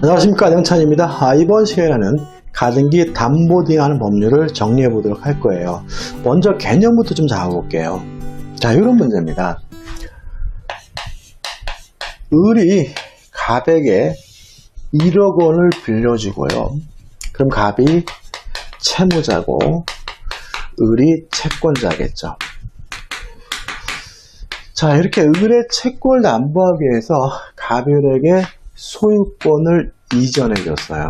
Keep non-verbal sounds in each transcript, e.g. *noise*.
안녕하십니까 영찬입니다. 아, 이번 시간에는 가등기 담보딩하는 법률을 정리해 보도록 할 거예요. 먼저 개념부터 좀 잡아볼게요. 자 이런 문제입니다. 을이 갑에게 1억 원을 빌려주고요. 그럼 갑이 채무자고 을이 채권자겠죠. 자 이렇게 을의 채권을 담보하기 위해서 갑이 을에게 소유권을 이전해 줬어요.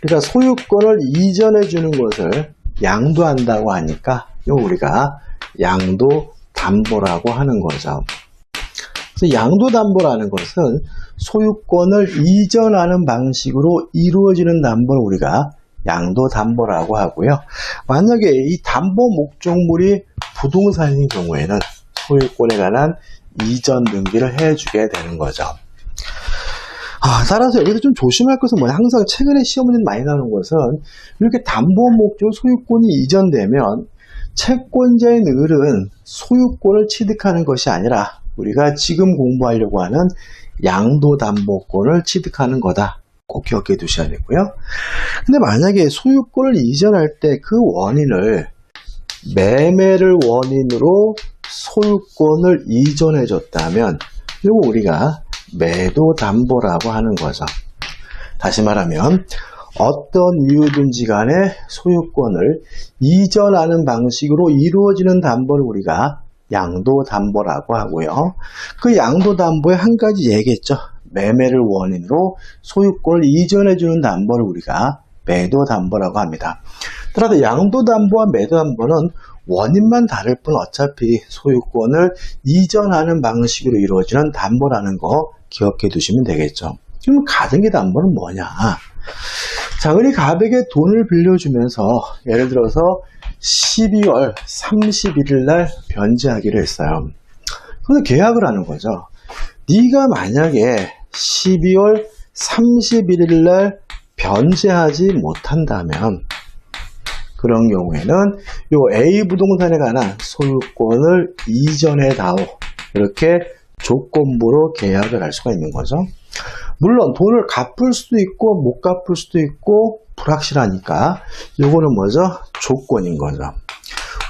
그러니까 소유권을 이전해 주는 것을 양도한다고 하니까 요 우리가 양도 담보라고 하는 거죠. 그래서 양도 담보라는 것은 소유권을 이전하는 방식으로 이루어지는 담보를 우리가 양도 담보라고 하고요. 만약에 이 담보 목적물이 부동산인 경우에는 소유권에 관한 이전 등기를 해주게 되는 거죠. 아, 따라서 여기서 좀 조심할 것은 뭐냐. 항상 최근에 시험 문제 많이 나오는 것은 이렇게 담보 목적 소유권이 이전되면 채권자인 을은 소유권을 취득하는 것이 아니라 우리가 지금 공부하려고 하는 양도담보권을 취득하는 거다. 꼭 기억해 두셔야 되고요. 근데 만약에 소유권을 이전할 때 그 원인을 매매를 원인으로 소유권을 이전해 줬다면 이거 우리가 매도 담보라고 하는 거죠. 다시 말하면 어떤 이유든지 간에 소유권을 이전하는 방식으로 이루어지는 담보를 우리가 양도 담보라고 하고요. 그 양도 담보에 한 가지 얘기했죠. 매매를 원인으로 소유권을 이전해 주는 담보를 우리가 매도 담보라고 합니다. 따라서 양도 담보와 매도 담보는 원인만 다를 뿐 어차피 소유권을 이전하는 방식으로 이루어지는 담보라는 거 기억해 두시면 되겠죠. 그럼 가등기 담보는 뭐냐? 자, 우리 갑에게 돈을 빌려주면서 예를 들어서 12월 31일 날 변제하기로 했어요. 그래서 계약을 하는 거죠. 네가 만약에 12월 31일 날 변제하지 못한다면 그런 경우에는 요 A 부동산에 관한 소유권을 이전해 다오 이렇게 조건부로 계약을 할 수가 있는 거죠. 물론 돈을 갚을 수도 있고 못 갚을 수도 있고 불확실하니까 요거는 뭐죠? 조건인 거죠.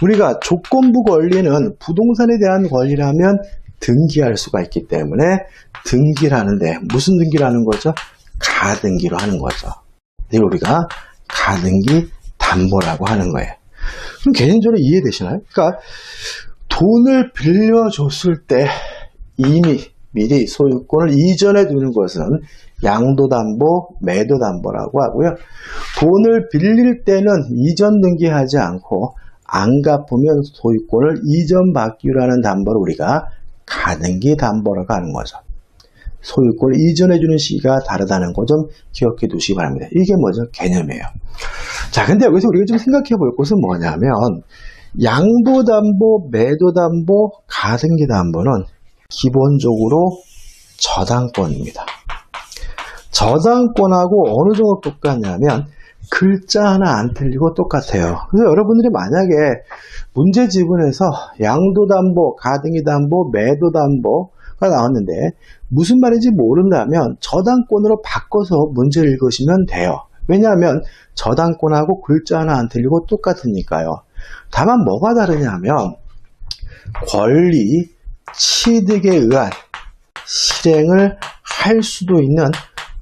우리가 조건부 권리는 부동산에 대한 권리라면 등기할 수가 있기 때문에 등기를 하는데 무슨 등기를 하는 거죠? 가등기로 하는 거죠. 이걸 우리가 가등기 담보라고 하는 거예요. 그럼 개념적으로 이해되시나요? 그러니까 돈을 빌려줬을 때 이미 미리 소유권을 이전해 두는 것은 양도담보, 매도담보라고 하고요. 돈을 빌릴 때는 이전 등기하지 않고 안 갚으면 소유권을 이전받기로 하는 담보를 우리가 가등기 담보라고 하는 거죠. 소유권을 이전해 주는 시기가 다르다는 거 좀 기억해 두시기 바랍니다. 이게 뭐죠? 개념이에요. 자, 근데 여기서 우리가 좀 생각해 볼 것은 뭐냐면 양도담보, 매도담보, 가등기담보는 기본적으로 저당권입니다. 저당권하고 어느 정도 똑같냐면 글자 하나 안 틀리고 똑같아요. 그래서 여러분들이 만약에 문제 지문에서 양도담보, 가등기담보, 매도담보가 나왔는데 무슨 말인지 모른다면 저당권으로 바꿔서 문제를 읽으시면 돼요. 왜냐하면 저당권하고 글자 하나 안 틀리고 똑같으니까요. 다만 뭐가 다르냐면 권리, 취득에 의한 실행을 할 수도 있는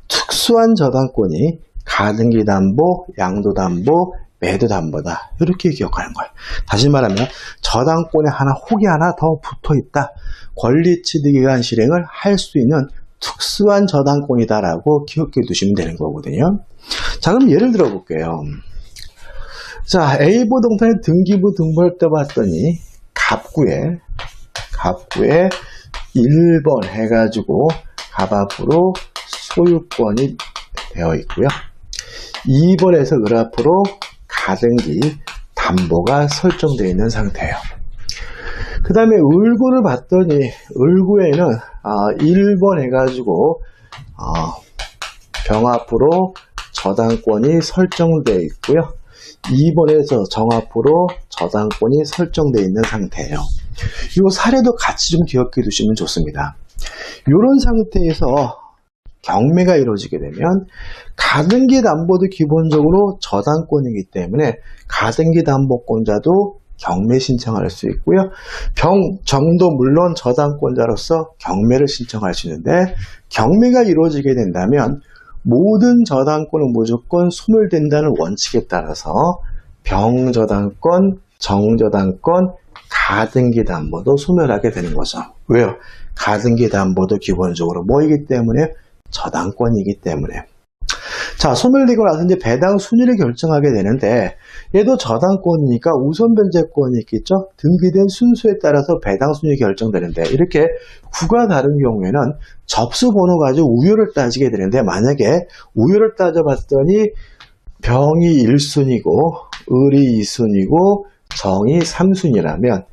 특수한 저당권이 가등기 담보, 양도 담보, 매도 담보다. 이렇게 기억하는 거예요. 다시 말하면 저당권에 하나 혹이 하나 더 붙어 있다. 권리 취득에 의한 실행을 할 수 있는 특수한 저당권이다라고 기억해 두시면 되는 거거든요. 자, 그럼 예를 들어 볼게요. 자, A 부동산의 등기부 등본을 떠봤더니 갑구에 갑구에 1번 해가지고 갑 앞으로 소유권이 되어 있고요. 2번에서 을 앞으로 가등기 담보가 설정되어 있는 상태예요. 그 다음에 을구를 봤더니 을구에는 1번 해가지고 어, 병 앞으로 저당권이 설정되어 있고요. 2번에서 정 앞으로 저당권이 설정되어 있는 상태예요. 이 사례도 같이 좀 기억해 두시면 좋습니다. 이런 상태에서 경매가 이루어지게 되면 가등기 담보도 기본적으로 저당권이기 때문에 가등기 담보권자도 경매 신청할 수 있고요. 병, 정도 물론 저당권자로서 경매를 신청할 수 있는데 경매가 이루어지게 된다면 모든 저당권은 무조건 소멸된다는 원칙에 따라서 병저당권, 정저당권, 가등기 담보도 소멸하게 되는 거죠. 왜요? 가등기 담보도 기본적으로 뭐이기 때문에 저당권이기 때문에. 자, 소멸되고 나서 이제 배당 순위를 결정하게 되는데 얘도 저당권이니까 우선 변제권이 있겠죠? 등기된 순수에 따라서 배당 순위 결정되는데 이렇게 구가 다른 경우에는 접수 번호 가지고 우열을 따지게 되는데 만약에 우열을 따져봤더니 병이 1순위고 을이 2순위고 정이 3순위라면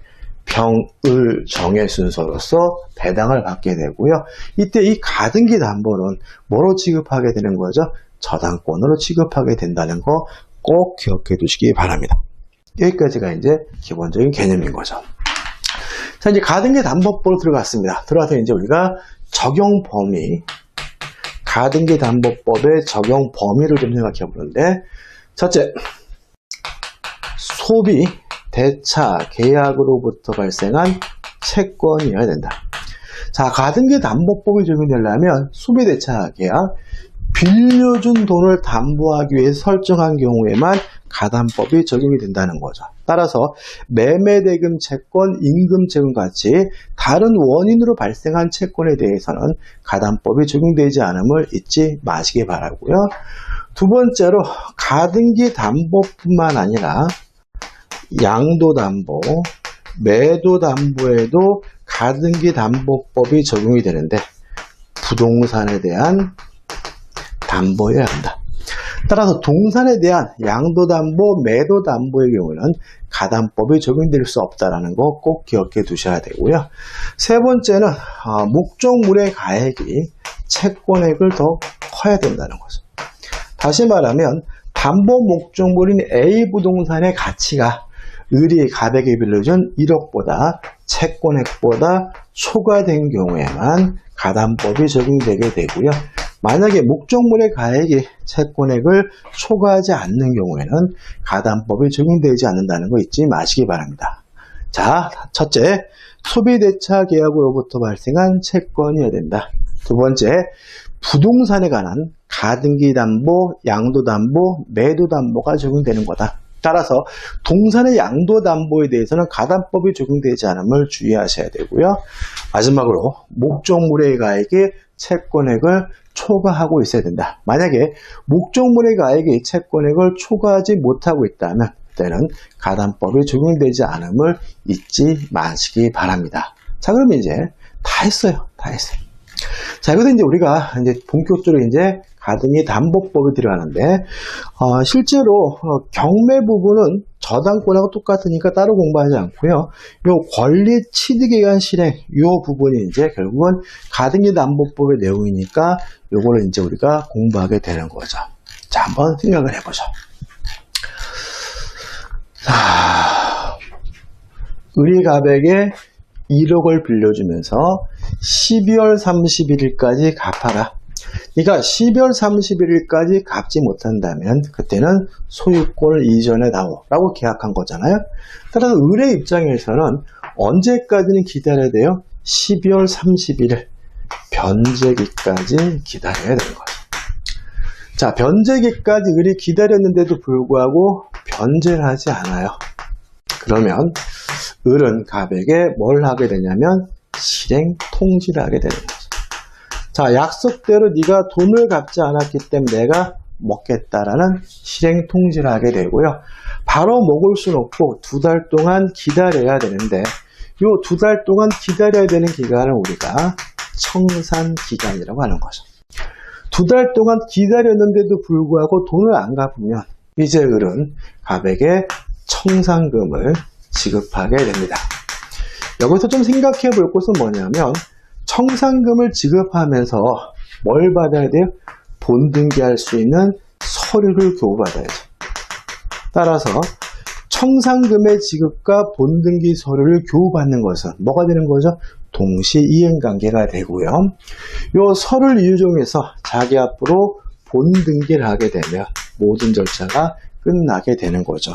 병을 정의 순서로서 배당을 받게 되고요. 이때 이 가등기 담보는 뭐로 취급하게 되는 거죠? 저당권으로 취급하게 된다는 거 꼭 기억해 두시기 바랍니다. 여기까지가 이제 기본적인 개념인 거죠. 자, 이제 가등기 담보법으로 들어갔습니다. 들어가서 이제 우리가 적용 범위, 가등기 담보법의 적용 범위를 좀 생각해 보는데, 첫째, 소비, 대차, 계약으로부터 발생한 채권이어야 된다. 자, 가등기 담보법이 적용되려면 소비, 대차, 계약, 빌려준 돈을 담보하기 위해 설정한 경우에만 가담법이 적용이 된다는 거죠. 따라서 매매대금 채권, 임금채권 같이 다른 원인으로 발생한 채권에 대해서는 가담법이 적용되지 않음을 잊지 마시기 바라고요. 두 번째로 가등기 담보뿐만 아니라 양도담보, 매도담보에도 가등기 담보법이 적용이 되는데 부동산에 대한 담보해야 한다. 따라서 동산에 대한 양도담보, 매도담보의 경우는 가담법이 적용될 수 없다는 거 꼭 기억해 두셔야 되고요. 세 번째는 어, 목적물의 가액이 채권액을 더 커야 된다는 거죠. 다시 말하면 담보 목적물인 A 부동산의 가치가 을이 가백에 빌려준 1억보다 채권액보다 초과된 경우에만 가담법이 적용되게 되고요. 만약에 목적물의 가액이 채권액을 초과하지 않는 경우에는 가담법이 적용되지 않는다는 거 잊지 마시기 바랍니다. 자, 첫째, 소비대차 계약으로부터 발생한 채권이어야 된다. 두 번째, 부동산에 관한 가등기 담보, 양도 담보, 매도 담보가 적용되는 거다. 따라서 동산의 양도 담보에 대해서는 가담법이 적용되지 않음을 주의하셔야 되고요. 마지막으로 목적물의 가액이 채권액을 초과하고 있어야 된다. 만약에 목적물의 가액이 채권액을 초과하지 못하고 있다면 그때는 가담법이 적용되지 않음을 잊지 마시기 바랍니다. 자, 그러면 이제 다 했어요. 다 했어요. 자, 여기서 이제 우리가 이제 본격적으로 이제 가등기 담보법이 들어가는데, 어, 실제로 어, 경매 부분은 저당권하고 똑같으니까 따로 공부하지 않고요. 요 권리 취득에 의한 실행, 요 부분이 이제 결국은 가등기 담보법의 내용이니까 요거를 이제 우리가 공부하게 되는 거죠. 자, 한번 생각을 해보죠. 자, 의리가백에 1억을 빌려주면서 12월 31일까지 갚아라. 그러니까 12월 31일까지 갚지 못한다면 그때는 소유권을 이전해 다오라고 계약한 거잖아요. 따라서 의뢰 입장에서는 언제까지는 기다려야 돼요? 12월 31일 변제기까지 기다려야 되는 거죠. 자, 변제기까지 의뢰 기다렸는데도 불구하고 변제를 하지 않아요. 그러면 을은 가백에 뭘 하게 되냐면 실행 통지를 하게 되는 거죠. 자, 약속대로 네가 돈을 갚지 않았기 때문에 내가 먹겠다라는 실행 통지를 하게 되고요. 바로 먹을 수는 없고 두 달 동안 기다려야 되는데 이 두 달 동안 기다려야 되는 기간을 우리가 청산 기간이라고 하는 거죠. 두 달 동안 기다렸는데도 불구하고 돈을 안 갚으면 이제 을은 가백에 청산금을 지급하게 됩니다. 여기서 좀 생각해 볼 것은 뭐냐면 청산금을 지급하면서 뭘 받아야 돼요? 본 등기할 수 있는 서류를 교부받아야죠. 따라서 청산금의 지급과 본등기 서류를 교부받는 것은 뭐가 되는 거죠? 동시 이행관계가 되고요. 요 설을 이유종해서 자기 앞으로 본등기를 하게 되면 모든 절차가 끝나게 되는 거죠.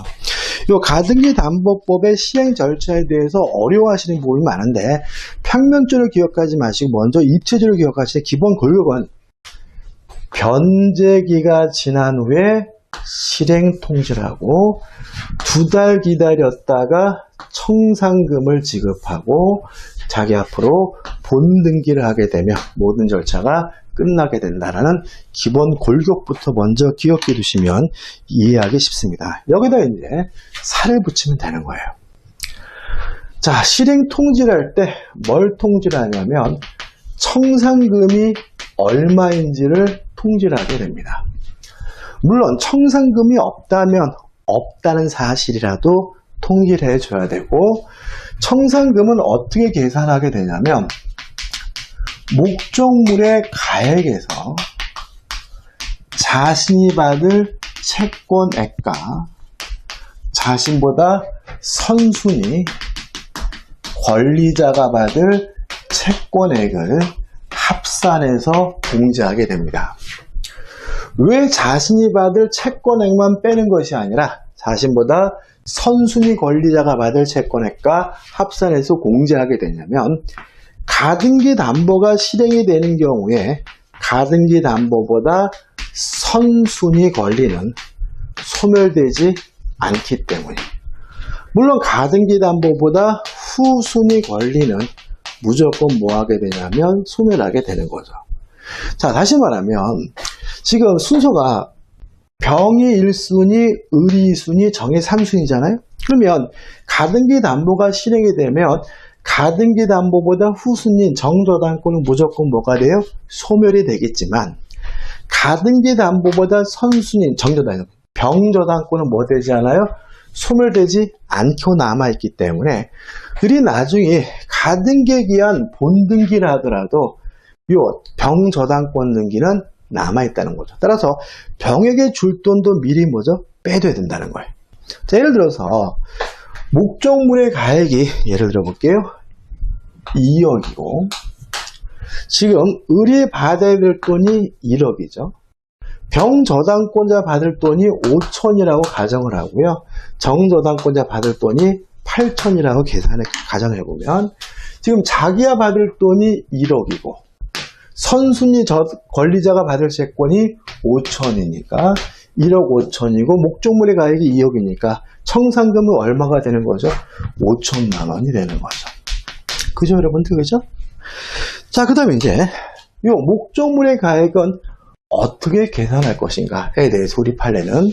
요 가등기 담보법의 시행 절차에 대해서 어려워하시는 부분이 많은데 평면줄을 기억하지 마시고 먼저 입체줄을 기억하시되 기본 권력은 변제기가 지난 후에 실행 통지를 하고 두 달 기다렸다가 청산금을 지급하고 자기 앞으로 본 등기를 하게 되면 모든 절차가 끝나게 된다라는 기본 골격부터 먼저 기억해 두시면 이해하기 쉽습니다. 여기다 이제 살을 붙이면 되는 거예요. 자, 실행 통지를 할 때 뭘 통지를 하냐면 청산금이 얼마인지를 통지를 하게 됩니다. 물론 청산금이 없다면 없다는 사실이라도 통지를 해줘야 되고 청산금은 어떻게 계산하게 되냐면 목적물의 가액에서 자신이 받을 채권액과 자신보다 선순위 권리자가 받을 채권액을 합산해서 공제하게 됩니다. 왜 자신이 받을 채권액만 빼는 것이 아니라 자신보다 선순위 권리자가 받을 채권액과 합산해서 공제하게 되냐면 가등기 담보가 실행이 되는 경우에 가등기 담보보다 선순위 권리는 소멸되지 않기 때문에 물론 가등기 담보보다 후순위 권리는 무조건 뭐 하게 되냐면 소멸하게 되는 거죠. 자 다시 말하면 지금 순서가 병이 1순위, 의리 2순위, 정의 3순위잖아요. 그러면 가등기 담보가 실행이 되면 가등기 담보보다 후순위인 정저당권은 무조건 뭐가 돼요? 소멸이 되겠지만 가등기 담보보다 선순위인 정저당 병저당권은 뭐 되지 않아요? 소멸되지 않고 남아있기 때문에 그리 나중에 가등기에 기한 본등기를 하더라도 요 병저당권 등기는 남아있다는 거죠. 따라서 병에게 줄 돈도 미리 뭐죠? 빼둬야 된다는 거예요. 자, 예를 들어서 목적물의 가액이 예를 들어 볼게요. 2억이고 지금 의뢰 받아야 될 돈이 1억이죠. 병저당권자 받을 돈이 5천이라고 가정을 하고요. 정저당권자 받을 돈이 8천이라고 계산을 가정해 보면 지금 자기가 받을 돈이 1억이고 선순위 저 권리자가 받을 채권이 5천이니까 1억 5천이고 목적물의 가액이 2억이니까 청산금은 얼마가 되는 거죠? 5천만 원이 되는 거죠. 그죠 여러분들 그죠? 자 그 다음에 이제 이 목적물의 가액은 어떻게 계산할 것인가에 우리 판례는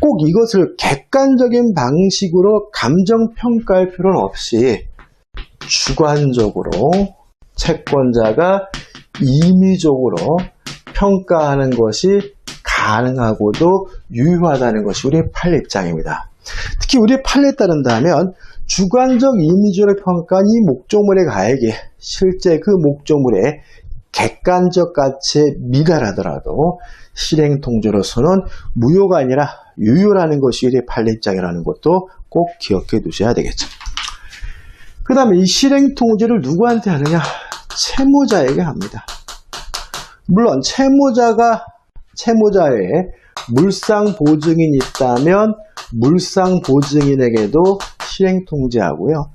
꼭 이것을 객관적인 방식으로 감정평가할 필요는 없이 주관적으로 채권자가 임의적으로 평가하는 것이 가능하고도 유효하다는 것이 우리의 판례 입장입니다. 특히 우리의 판례에 따른다면 주관적 임의적으로 평가한 이 목적물의 가액이 실제 그 목적물의 객관적 가치에 미달하더라도 실행 통지로서는 무효가 아니라 유효라는 것이 판례 입장이라는 것도 꼭 기억해 두셔야 되겠죠. 그 다음에 이 실행 통지를 누구한테 하느냐? 채무자에게 합니다. 물론 채무자가 채무자의 물상 보증인이 있다면 물상 보증인에게도 실행 통지하고요.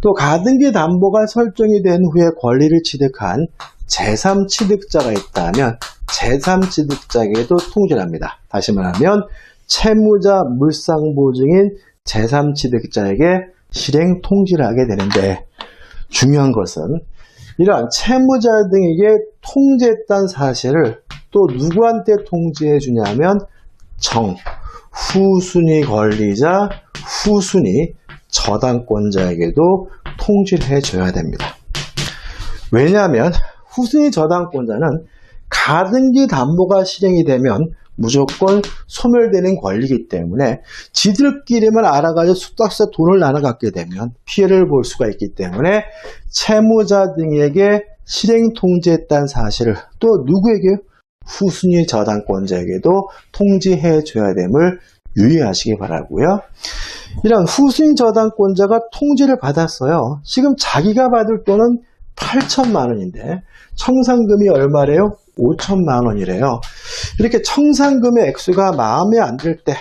또 가등기 담보가 설정이 된 후에 권리를 취득한 제3 취득자가 있다면 제3 취득자에게도 통지를 합니다. 다시 말하면 채무자 물상 보증인 제3 취득자에게 실행 통지를 하게 되는데 중요한 것은 이러한 채무자 등에게 통지했다는 사실을 또 누구한테 통지해 주냐면 정, 후순위 권리자, 후순위 저당권자에게도 통지를 해줘야 됩니다. 왜냐하면 후순위 저당권자는 가등기 담보가 실행이 되면 무조건 소멸되는 권리이기 때문에 지들끼리만 알아가지고 수탁사 돈을 나눠 갖게 되면 피해를 볼 수가 있기 때문에 채무자 등에게 실행 통지했다는 사실을 또 누구에게 후순위 저당권자에게도 통지해 줘야 됨을 유의하시기 바라고요. 이런 후순위 저당권자가 통지를 받았어요. 지금 자기가 받을 돈은 8천만 원인데 청산금이 얼마래요? 5천만 원이래요. 이렇게 청산금의 액수가 마음에 안 들 때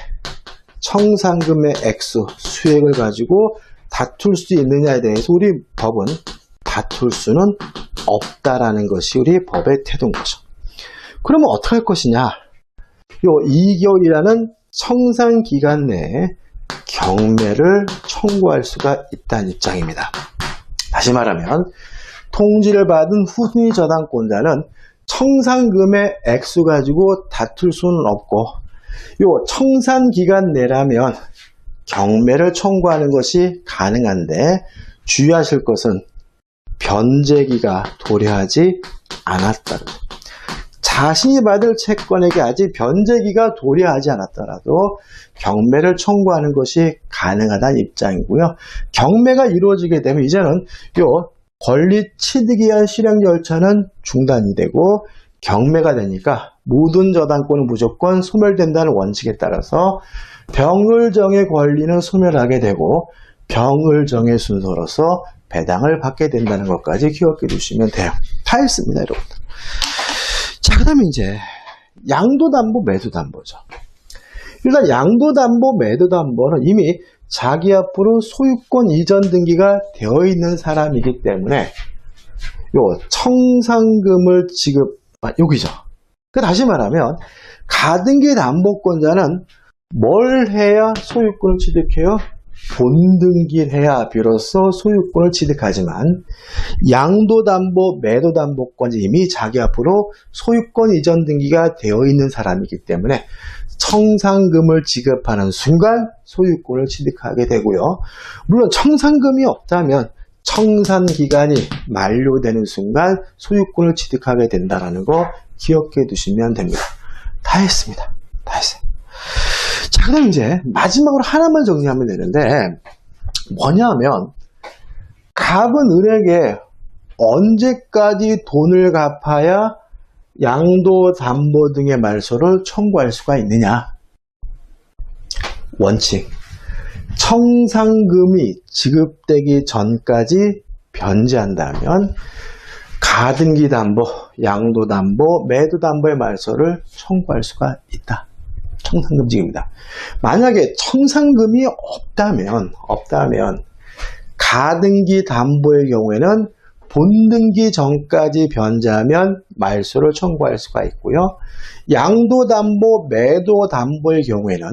청산금의 액수, 수액을 가지고 다툴 수 있느냐에 대해서 우리 법은 다툴 수는 없다라는 것이 우리 법의 태도인 거죠. 그러면 어떻게 할 것이냐? 요 2개월이라는 청산 기간 내에 경매를 청구할 수가 있다는 입장입니다. 다시 말하면 통지를 받은 후순위 저당권자는 청산금의 액수 가지고 다툴 수는 없고 요 청산 기간 내라면 경매를 청구하는 것이 가능한데 주의하실 것은 변제기가 도래하지 않았다는 것. 자신이 받을 채권에게 아직 변제기가 도래하지 않았더라도 경매를 청구하는 것이 가능하다는 입장이고요. 경매가 이루어지게 되면 이제는 요 권리 취득에 의한 실행 절차는 중단이 되고 경매가 되니까 모든 저당권은 무조건 소멸된다는 원칙에 따라서 병을정의 권리는 소멸하게 되고 병을정의 순서로서 배당을 받게 된다는 것까지 기억해 두시면 돼요. 다 했습니다, 여러분. 자, 그 다음에 이제 양도담보, 매도담보죠. 일단 양도담보, 매도담보는 이미 자기 앞으로 소유권 이전 등기가 되어 있는 사람이기 때문에 요 청산금을 지급, 아, 여기죠. 그 다시 말하면 가등기 담보권자는 뭘 해야 소유권을 취득해요? 본등기를 해야 비로소 소유권을 취득하지만 양도담보, 매도담보권자 이미 자기 앞으로 소유권 이전 등기가 되어 있는 사람이기 때문에 청산금을 지급하는 순간 소유권을 취득하게 되고요. 물론 청산금이 없다면 청산 기간이 만료되는 순간 소유권을 취득하게 된다는 거 기억해 두시면 됩니다. 다 했습니다. 다 했어요. 자, 그럼 이제 마지막으로 하나만 정리하면 되는데 뭐냐면 갑은 을에게 언제까지 돈을 갚아야 양도 담보 등의 말소를 청구할 수가 있느냐? 원칙. 청산금이 지급되기 전까지 변제한다면 가등기 담보, 양도 담보, 매도 담보의 말소를 청구할 수가 있다. 청산금 지급입니다. 만약에 청산금이 없다면 없다면 가등기 담보의 경우에는 본등기 전까지 변제하면 말소를 청구할 수가 있고요. 양도담보, 매도담보의 경우에는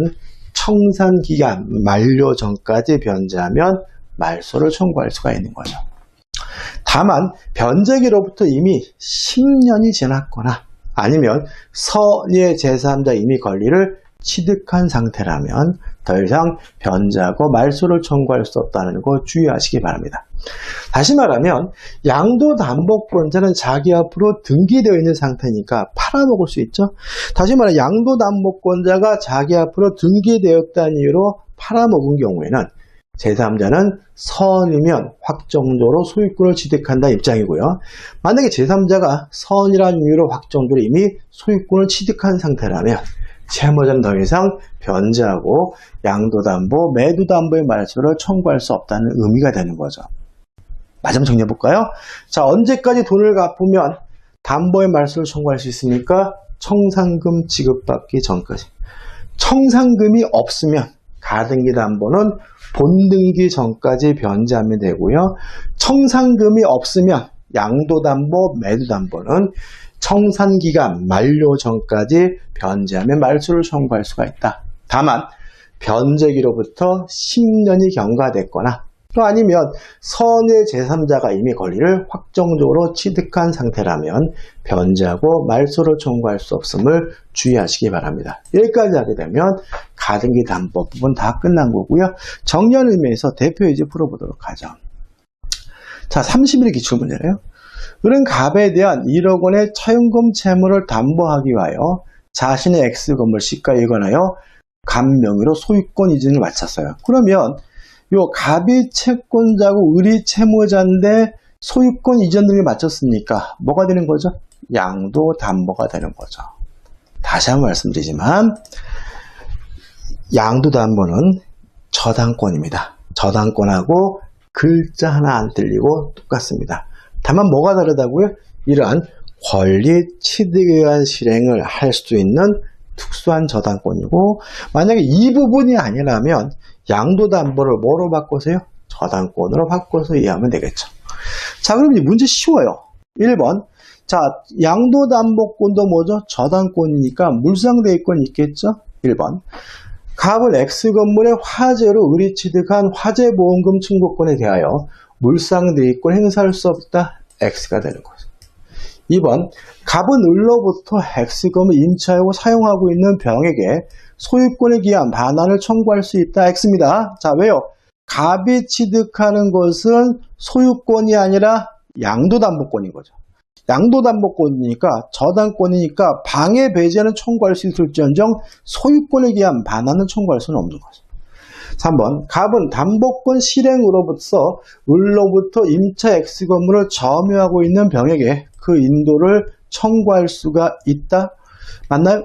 청산기간 만료 전까지 변제하면 말소를 청구할 수가 있는 거죠. 다만 변제기로부터 이미 10년이 지났거나 아니면 선의 제3자 이미 권리를 취득한 상태라면 더 이상 변제하고 말소를 청구할 수 없다는 거 주의하시기 바랍니다. 다시 말하면 양도담보권자는 자기 앞으로 등기되어 있는 상태니까 팔아먹을 수 있죠. 다시 말해 양도담보권자가 자기 앞으로 등기되었다는 이유로 팔아먹은 경우에는 제3자는 선이면 확정적으로 소유권을 취득한다 입장이고요. 만약에 제3자가 선이라는 이유로 확정적으로 이미 소유권을 취득한 상태라면 채무자는 더 이상 변제하고 양도담보, 매도담보의 말소를 청구할 수 없다는 의미가 되는 거죠. 마지막 정리해 볼까요? 자, 언제까지 돈을 갚으면 담보의 말소를 청구할 수 있습니까? 청산금 지급받기 전까지. 청산금이 없으면 가등기 담보는 본등기 전까지 변제하면 되고요. 청산금이 없으면 양도담보, 매도담보는 청산기간 만료 전까지 변제하면 말소를 청구할 수가 있다. 다만 변제기로부터 10년이 경과됐거나 또 아니면 선의 제3자가 이미 권리를 확정적으로 취득한 상태라면 변제하고 말소를 청구할 수 없음을 주의하시기 바랍니다. 여기까지 하게 되면 가등기 담보 부분 다 끝난 거고요. 정리하는 의미에서 대표 이제 풀어보도록 하죠. 자, 30일 기출문제래요. 을은 갑에 대한 1억 원의 차용금 채무를 담보하기 위하여 자신의 X건물 시가에 관하여 갑 명의로 소유권 이전을 마쳤어요. 그러면 요 갑이 채권자고 을이 채무자인데 소유권 이전 등을 마쳤으니까 뭐가 되는 거죠? 양도 담보가 되는 거죠. 다시 한번 말씀드리지만 양도 담보는 저당권입니다. 저당권하고 글자 하나 안 틀리고 똑같습니다. 다만 뭐가 다르다고요? 이러한 권리 취득에 의한 실행을 할 수 있는 특수한 저당권이고 만약에 이 부분이 아니라면 양도담보를 뭐로 바꿔서요? 저당권으로 바꿔서 이해하면 되겠죠. 자 그럼 이제 문제 쉬워요. 1번 자 양도담보권도 뭐죠? 저당권이니까 물상대입권 있겠죠? 1번 갑을 X건물의 화재로 의리 취득한 화재보험금 청구권에 대하여 물상대입권 행사할 수 없다. X가 되는 거죠. 2번 갑은 을로부터 X금을 임차하고 사용하고 있는 병에게 소유권에 기한 반환을 청구할 수 있다. X입니다. 자 왜요? 갑이 취득하는 것은 소유권이 아니라 양도담보권인 거죠. 양도담보권이니까 저당권이니까 방해 배제는 청구할 수 있을지언정 소유권에 기한 반환은 청구할 수는 없는 거죠. 3번 갑은 담보권 실행으로부터 을로부터 임차 X 건물을 점유하고 있는 병에게 그 인도를 청구할 수가 있다. 맞나요?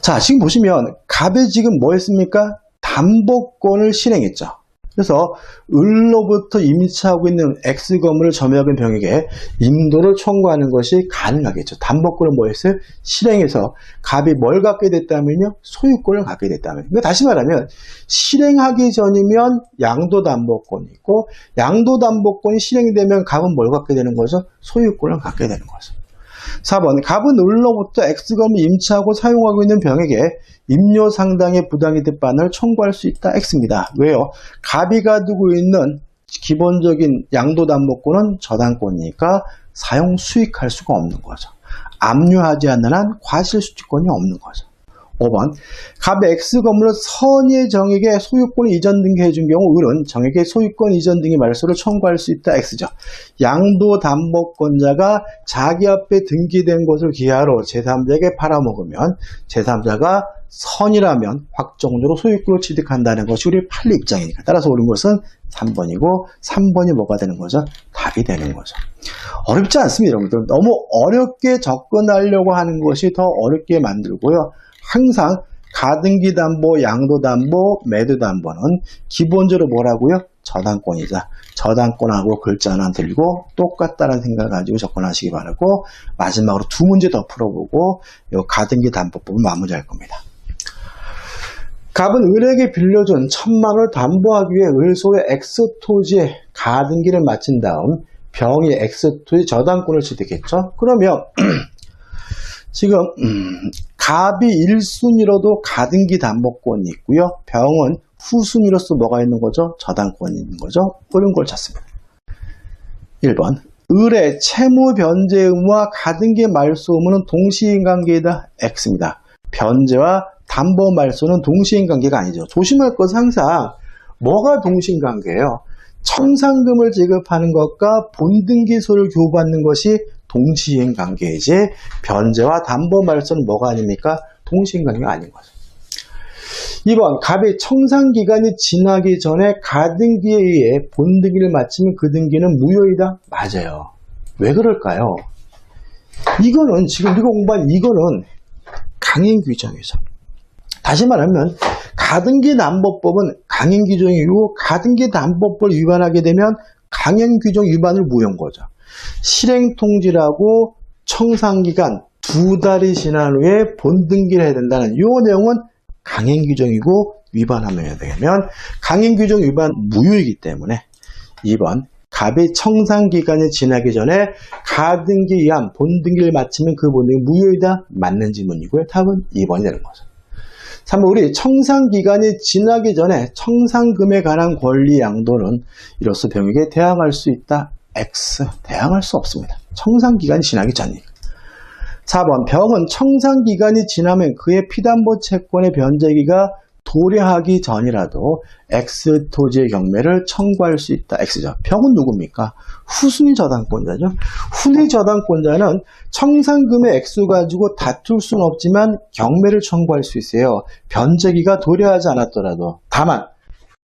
자, 지금 보시면 갑이 지금 뭐 했습니까? 담보권을 실행했죠. 그래서 을로부터 임차하고 있는 X 건물을 점유하는 병에게 인도를 청구하는 것이 가능하겠죠. 담보권을 뭐 했어요? 실행해서 갑이 뭘 갖게 됐다면요? 소유권을 갖게 됐다면. 그러니까 다시 말하면 실행하기 전이면 양도담보권이 있고 양도담보권이 실행되면 갑은 뭘 갖게 되는 거죠? 소유권을 갖게 되는 거죠. 4번 갑은 을로부터 X검을 임차하고 사용하고 있는 병에게 임료 상당의 부당이 득 반을 청구할 수 있다. X입니다. 왜요? 갑이 가지고 있는 기본적인 양도담보권은 저당권이니까 사용 수익할 수가 없는 거죠. 압류하지 않는 한 과실수취권이 없는 거죠. 5번 갑의 X 건물을 선의의 정에게 소유권 이전 등기해 준 경우 을은 정에게 소유권 이전 등기 말소를 청구할 수 있다 X죠. 양도 담보권자가 자기 앞에 등기된 것을 기하로 제3자에게 팔아먹으면 제3자가 선이라면 확정적으로 소유권을 취득한다는 것이 우리 판례 입장이니까 따라서 옳은 것은 3번이고 3번이 뭐가 되는 거죠? 답이 되는 거죠. 어렵지 않습니다 여러분들. 너무 어렵게 접근하려고 하는 것이 더 어렵게 만들고요. 항상 가등기 담보, 양도 담보, 매도 담보는 기본적으로 뭐라고요? 저당권이다. 저당권하고 글자 하나 들고 똑같다는 생각을 가지고 접근하시기 바라고 마지막으로 두 문제 더 풀어보고 이 가등기 담보법을 마무리할 겁니다. 갑은 을에게 빌려준 천만 원을 담보하기 위해 을소의 엑스토지에 가등기를 마친 다음 병이 엑스토지 저당권을 취득했죠. 그러면 *clears throat* 지금 음, 갑이 1순위로도 가등기 담보권이 있고요. 병은 후순위로서 뭐가 있는 거죠? 저당권이 있는 거죠. 그런 걸 찾습니다. 1번 을의 채무 변제 의무와 가등기 말소 의무는 동시인관계이다. X입니다. 변제와 담보 말소는 동시인관계가 아니죠. 조심할 것은 항상 뭐가 동시인관계예요? 청산금을 지급하는 것과 본등기소를 교부받는 것이 동시행 관계이지 변제와 담보 말소는 뭐가 아닙니까? 동시행 관계가 아닌 거죠. 2번 갑의 청산 기간이 지나기 전에 가등기에 의해 본등기를 마치면 그 등기는 무효이다. 맞아요. 왜 그럴까요? 이거는 지금 우리가 공부한 이거는 강행 규정이죠. 다시 말하면 가등기 담보법은 강행 규정이고 가등기 담보법을 위반하게 되면 강행 규정 위반을 무효인 거죠. 실행 통지라고 청산기간 두 달이 지난 후에 본등기를 해야 된다는 이 내용은 강행 규정이고 위반하면 해야 되면 강행 규정 위반 무효이기 때문에 2번 갑의 청산 기간이 지나기 전에 가등기 위한 본등기를 마치면 그 본등기 무효이다 맞는 질문이고요. 답은 2번이 되는 거죠. 3번 우리 청산 기간이 지나기 전에 청산금에 관한 권리 양도는 이로써 병에게 대항할 수 있다. X 대항할 수 없습니다. 청산기간이 지나기 전이니까. 4번 병은 청산기간이 지나면 그의 피담보 채권의 변제기가 도래하기 전이라도 X 토지의 경매를 청구할 수 있다. X죠. 병은 누굽니까? 후순위 저당권자죠. 후순위 저당권자는 청산금의 액수 가지고 다툴 수는 없지만 경매를 청구할 수 있어요. 변제기가 도래하지 않았더라도 다만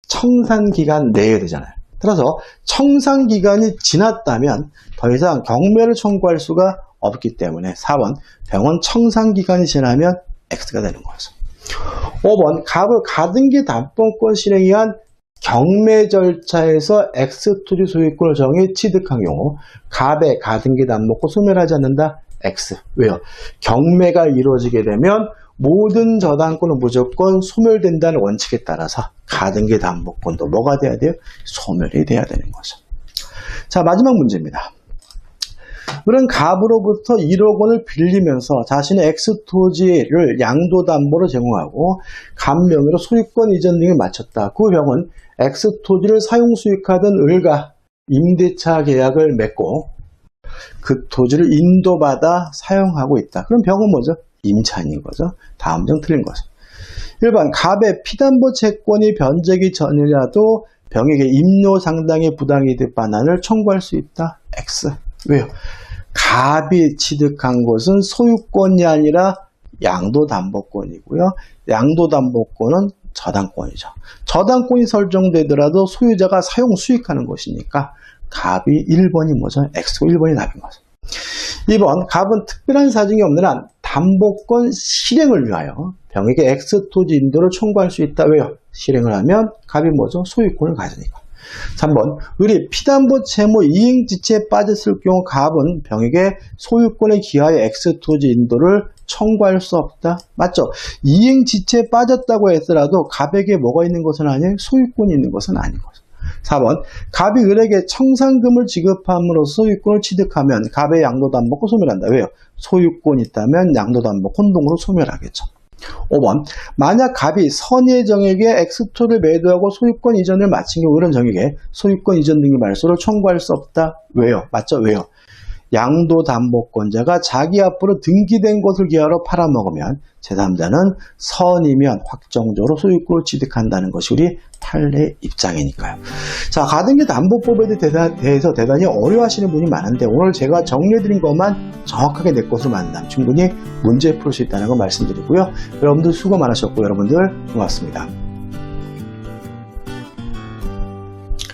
청산기간 내에 되잖아요. 따라서 청산 기간이 지났다면 더 이상 경매를 청구할 수가 없기 때문에 4번 병원 청산 기간이 지나면 X가 되는 거죠. 5번 갑을 가등기 담보권 실행에 의한 경매 절차에서 X토지 소유권을 정해 취득한 경우 갑의 가등기 남목고 소멸하지 않는다. X. 왜요? 경매가 이루어지게 되면 모든 저당권은 무조건 소멸된다는 원칙에 따라서 가등기 담보권도 뭐가 돼야 돼요? 소멸이 돼야 되는 거죠. 자, 마지막 문제입니다. 그런 갑으로부터 1억 원을 빌리면서 자신의 X토지를 양도담보로 제공하고 갑 명의로 소유권 이전 등을 마쳤다. 그 병은 X토지를 사용 수익하던 을과 임대차 계약을 맺고 그 토지를 인도받아 사용하고 있다. 그럼 병은 뭐죠? 임차인인 거죠. 다음 정 틀린 거죠. 1번 갑의 피담보 채권이 변제기 전이라도 병에게 임료 상당의 부당이득 반환을 청구할 수 있다. X. 왜요? 갑이 취득한 것은 소유권이 아니라 양도담보권이고요. 양도담보권은 저당권이죠. 저당권이 설정되더라도 소유자가 사용 수익하는 것이니까 갑이 1번이 뭐죠? X고 1번이 답인 거죠. 2번 갑은 특별한 사정이 없는 한 담보권 실행을 위하여 병에게 X토지 인도를 청구할 수 있다. 왜요? 실행을 하면 갑이 뭐죠? 소유권을 가지니까. 3번 을이 피담보 채무 이행지체에 빠졌을 경우 갑은 병에게 소유권에 기하여 X토지 인도를 청구할 수 없다. 맞죠? 이행지체에 빠졌다고 했더라도 갑에게 뭐가 있는 것은 아니에요? 소유권이 있는 것은 거죠. 4번 갑이 을에게 청산금을 지급함으로써 소유권을 취득하면 갑의 양도담보권 소멸한다. 왜요? 소유권 있다면 양도담보권 동으로 소멸하겠죠. 5번 만약 갑이 선예정에게 X토를 매도하고 소유권 이전을 마친 경우 을은 정에게 소유권 이전 등의 말소를 청구할 수 없다. 왜요? 맞죠? 왜요? 양도담보권자가 자기 앞으로 등기된 것을 기하로 팔아먹으면 제3자는 선이면 확정적으로 소유권을 취득한다는 것이 우리 판례 입장이니까요. 자, 가등기 담보법에 대해서 대단히 어려워하시는 분이 많은데 오늘 제가 정리해드린 것만 정확하게 내 것으로 만든다면 충분히 문제 풀 수 있다는 걸 말씀드리고요. 여러분들 수고 많으셨고 여러분들 고맙습니다.